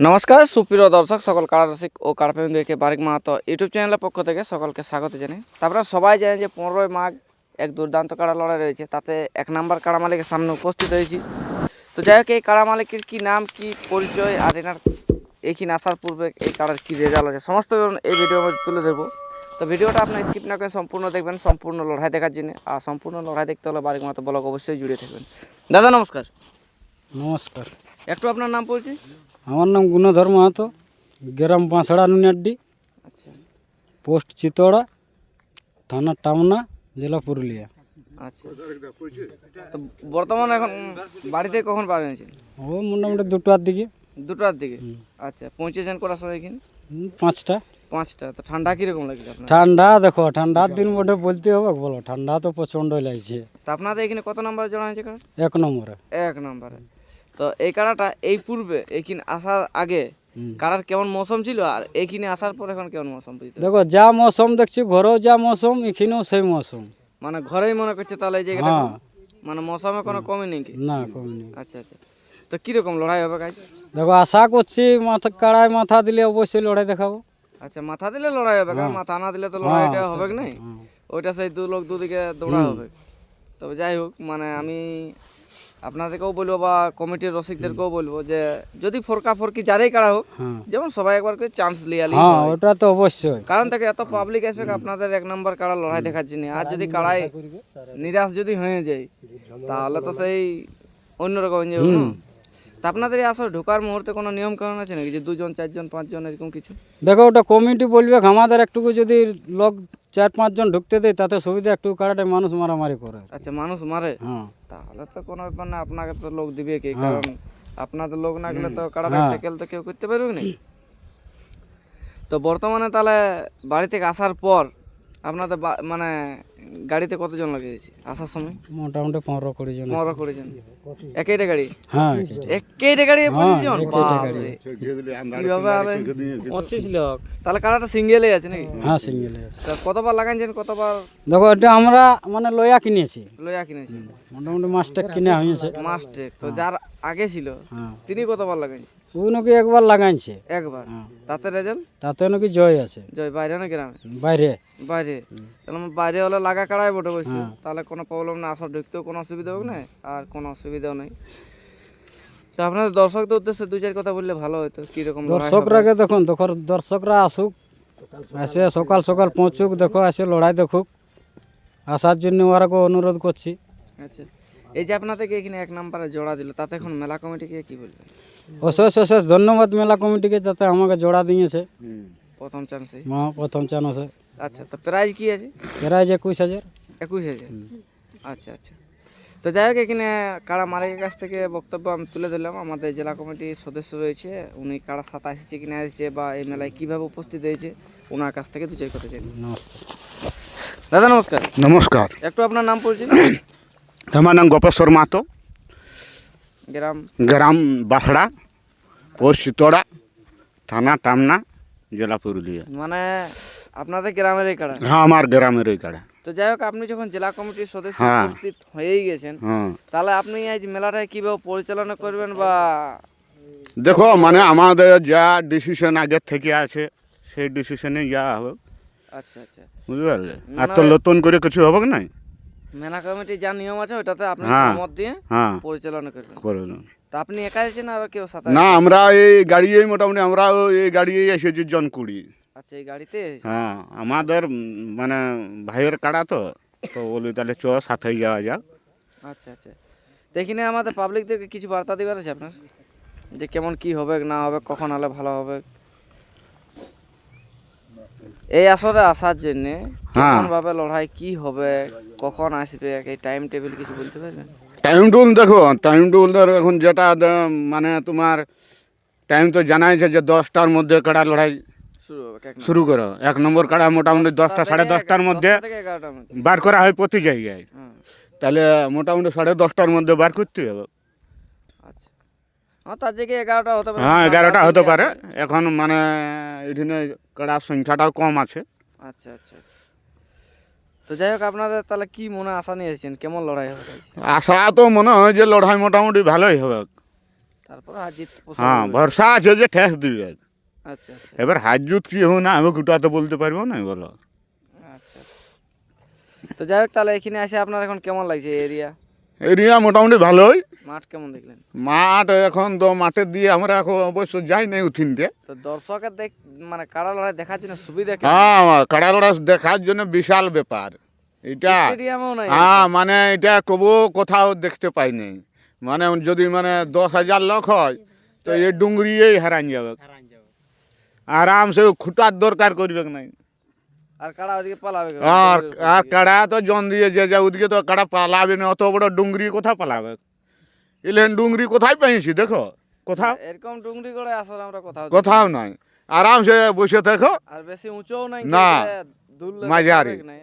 নমস্কার সুপ্রিয় দর্শক সকল কারারসিক ও কারপ্রেমীদেরকে বারিক মাহাতো ইউটিউব চ্যানেলের পক্ষ থেকে সকলকে স্বাগত জানাই। তারপরে সবাই জানেন যে পনেরোই মাঘ এক দুর্দান্ত কাড়া লড়াই রয়েছে তাতে এক নাম্বার কাড়া মালিকের সামনে উপস্থিত হয়েছি। তো যাই হোক এই কাড়া মালিকের কী নাম কি পরিচয় আর এনার এইখানে আসার পূর্বে এই কাড়ার কী রেজাল্ট আছে সমস্ত বিবরণ এই ভিডিওর মধ্যে তুলে ধরবো। তো ভিডিওটা আপনার স্কিপ না করে সম্পূর্ণ দেখবেন সম্পূর্ণ লড়াই দেখার জন্য। আর সম্পূর্ণ লড়াই দেখতে হলে বারিক মাহাতো ব্লগ অবশ্যই জুড়ে থাকবেন। দাদা নমস্কার। নমস্কার। একটু আপনার নাম পরিচয় আমার নাম গুণধর মাহাতো গ্রাম বাঁশড়া নুনিয়াড্ডি। আচ্ছা। পোস্ট চিতড়া থানা টামনা জেলা পুরুলিয়া। আচ্ছা। তো বর্তমানে এখন বাড়িতে কখন পার হয়েছেন ও মোটামুটি দুটোর দিকে। দুটোর দিকে? আচ্ছা পৌঁছেছেন কটার সময় এখানে? পাঁচটা। পাঁচটা। তো ঠান্ডা কীরকম লাগছে আপনার? ঠান্ডা দেখো ঠান্ডার দিন বটে বলতে হবে বলো ঠান্ডা তো প্রচণ্ডই লাগছে। তো আপনাদের এখানে কত নাম্বার জড়া হয়েছে এক নম্বরে। এক নাম্বারে। তো এই কাড়াটা এই পূর্বে এইখানে আসার আগে। কাড়ার কেমন মৌসুম ছিল আর এইখানে আসার পর এখন কেমন মৌসুম দেখো যা মৌসুম দেখছি ঘরেও যা মৌসুম এখানেও সেই মৌসুম। মানে ঘরেই মনে করছে তাহলে জায়গাটা হ্যাঁ। মানে মৌসুমে কোনো কমই নেই কি? না কমেনি আচ্ছা আচ্ছা। তো কীরকম লড়াই হবে কাজ দেখো আশা করছি মাথা কাড়ায় মাথা দিলে অবশ্যই লড়াই দেখাবো। আচ্ছা মাথা দিলে লড়াই হবে কারণ মাথা না দিলে তো লড়াইটা হবে কি নাই? ওইটা সেই দু লোক দুদিকে দৌড়া হবে। তবে যাই হোক মানে আমি আপনাদেরকেও বলব বা কমিটির রসিকদেরকেও বলব যে যদি ফরকা ফরকি যারাই কারা হোক হ্যাঁ। যেমন সবাই একবার করে চান্স লিয়ালি হ্যাঁ ওটা তো অবশ্যই। কারণ থেকে এত পাবলিক আসবে আপনাদের এক নম্বর কারা লড়াই দেখার জন্য। আর যদি কাড়াই নিরাশ যদি হয়ে যায় তাহলে তো সেই অন্যরকম হয়ে যাবে তা আপনাদের আসলে ঢোকার মুহূর্তে কোনো নিয়ম কারণ আছে নাকি? যে দুজন চারজন পাঁচজন এরকম কিছু? দেখো ওটা কমিটি বলবে আমাদের একটুকু যদি লোক চার পাঁচজন ঢুকতে দেয় তাতে সুবিধা একটু কারাটে মানুষ মারামারি করে। আচ্ছা মানুষ মারে? হ্যাঁ। তাহলে তো কোনো ব্যাপার না আপনাকে তো লোক দিবে কি কারণ আপনাদের লোক না গেলে তো কাড়া হ্যাঁ। তো কেউ করতে পারবে না? তো বর্তমানে তাহলে বাড়ি থেকে আসার পর আপনাদের বা- মানে গাড়িতে কতজন লাগিয়েছে? আসার সময়? মোটামুটি পনেরো কুড়ি জন আছে। পনেরো করেছেন একইটা গাড়ি? হ্যাঁ একইটা। গাড়ি পঁচিশ জন? কীভাবে পঁচিশ লোক। তাহলে কাড়াটা সিঙ্গেলে আছে নাকি? হ্যাঁ সিঙ্গেল তা কতবার লাগাইছেন? কতবার? দেখো এটা আমরা মানে লয়া কিনেছি। লইয়া কিনেছেন। মোটামুটি মাছটা কিনে হয়েছে। মাস্টেক তো যার আগে ছিল হ্যাঁ। তিনি কতবার লাগাইছেন? ও নাকি একবার লাগাইছে। একবার। হ্যাঁ। তাতে রেজাল্ট তাতে নাকি জয় আছে। জয় বাইরে না গ্রামে? বাইরে। বাইরে। তাহলে বাইরে হলে লাগা কাড়াই বটে বসে তাহলে কোনো প্রবলেম না আসা ঢুকতেও কোনো অসুবিধা হবে না আর কোনো অসুবিধাও নেই। তো আপনাদের দর্শকদের উদ্দেশ্যে দু চার কথা বললে ভালো হতো কীরকম। দর্শকরাকে দেখুন দেখো দর্শকরা আসুক এসে সকাল সকাল পৌঁছুক দেখো এসে লড়াই দেখুক। আসার জন্য ওরাকে অনুরোধ করছি। আচ্ছা। এই যে আপনাদেরকে এখানে এক নাম্বারে জোড়া দিল তাতে এখন মেলা কমিটিকে কি বলবেন? অশেষ অশেষ ধন্যবাদ মেলা কমিটিকে যাতে আমাকে জোড়া দিয়েছে। প্রথম চান্সে মা প্রথম চানসে আচ্ছা তো প্রাইজ কি আছে? প্রাইজ একুশ হাজার। একুশ হাজার? আচ্ছা আচ্ছা। তো যাই হোক এখানে কারা মালিকের কাছ থেকে বক্তব্য আমি তুলে ধরলাম। আমাদের জেলা কমিটির সদস্য রয়েছে। উনি কাড়ার সাথে আসছে কিনা আসছে বা এই মেলায় কীভাবে উপস্থিত হয়েছে ওনার কাছ থেকে দু চার কথা জানি। নমস্কার। দাদা নমস্কার। নমস্কার। একটু আপনার নাম পড়ছি আমার নাম গোপেশ্বর মাতো। গ্রাম। গ্রাম বাসড়া পোস্ট চিতড়া থানা টামনা জেলা পুরুলিয়া। মানে আপনাদের গ্রামের এই কাড়া? হ্যাঁ আমার গ্রামের ওই কাড়া। তো যাই হোক আপনি যখন জেলা কমিটির সদস্য হ্যাঁ। উপস্থিত হয়েই গেছেন হ্যাঁ। তাহলে আপনি আজ মেলাটায় কীভাবে পরিচালনা করবেন বা দেখো মানে আমাদের যা ডিসিশন আগের থেকে আছে সেই ডিসিশনে যা হবে। আচ্ছা আচ্ছা। বুঝতে পারলে? আর তো নতুন করে কিছু হবে না মেলা কমিটির যা নিয়ম আছে ওটাতে আপনি হ্যাঁ। মত দিয়ে হ্যাঁ। পরিচালনা করবেন করে তা আপনি একা আছেন আর কেউ সাথে না আমরা এই গাড়িয়েই মোটামুটি আমরা এই গাড়িয়েই এসেছি জন কুড়ি। আচ্ছা এই গাড়িতে হ্যাঁ আমাদের মানে ভাইয়ের কাড়া তো তো বলি তাহলে চ সাথেই যাওয়া যাক। আচ্ছা আচ্ছা। তো এখানে আমাদের পাবলিকদেরকে কিছু বার্তা দিবার আছে আপনার? যে কেমন কি হবে না হবে কখন হলে ভালো হবে? এই আসরে আসার জন্য হ্যাঁ। কেমন ভাবে লড়াই কি হবে কখন আসবে এই টাইম টেবিল কিছু বলতে পারবেন? টাইম টুল দেখো টাইম টুল ধরো এখন যেটা মানে তোমার টাইম তো জানাই আছে যে দশটার মধ্যে কাড়া লড়াই শুরু শুরু করো। এক নম্বর কাড়া মোটামুটি দশটা সাড়ে দশটার মধ্যে বার করা হয় প্রতি জায়গায়। তাহলে মোটামুটি সাড়ে দশটার মধ্যে বার করতে হবে। তার জায়গায় এগারোটা হতে পারে। হ্যাঁ এগারোটা হতে পারে। এখন মানে এখানে কাড়ার সংখ্যাটাও কম আছে। আচ্ছা আচ্ছা আচ্ছা। তো যাই হোক আপনাদের তাহলে কি মনে আশা নিয়ে এসেছেন? কেমন লড়াই হবে? আশা তো মনে হয় যে লড়াই মোটামুটি ভালোই হবে। তারপর হার হ্যাঁ ভরসা আছে যে ঠেস দিবে। আচ্ছা আচ্ছা। এবার হাজ জুত কি হোক না আমি ওটা তো বলতে পারব না বলো। আচ্ছা আচ্ছা। তো যাই হোক তাহলে এখানে আসে আপনার এখন কেমন লাগছে এরিয়া? এরিয়া মোটামুটি ভালোই। মাঠ কেমন দেখলেন? মাঠ এখন তো মাঠের দিয়ে আমরা এখন অবশ্য যাই নাই উঠিনতে তো দর্শকের দেখ মানে কারা লড়াই দেখার জন্য সুবিধা হ্যাঁ কাড়ালোড়া দেখার জন্য বিশাল ব্যাপার। এটা হ্যাঁ মানে এটা কবু কোথাও দেখতে পাইনি মানে যদি মানে দশ হাজার লোক হয় তো এই ডুঙ্গরিয়েই হারান যাবে। আরামসে খুঁটার দরকার করবে নাই। আর। কাড়া তো জন দিয়ে যে যা ওদিকে তো কাড়া পালাবে না অত বড় ডুঙ্গরি কোথায় পালাবে? এলেন ডুংরি কোথায় পেয়েছি দেখো কোথাও এরকম ডুংরি করে আসলে আমরা কোথাও কোথাও নাই আরামসে বসে থাকো। আর বেশি উঁচুও নাই না। মাঝারি।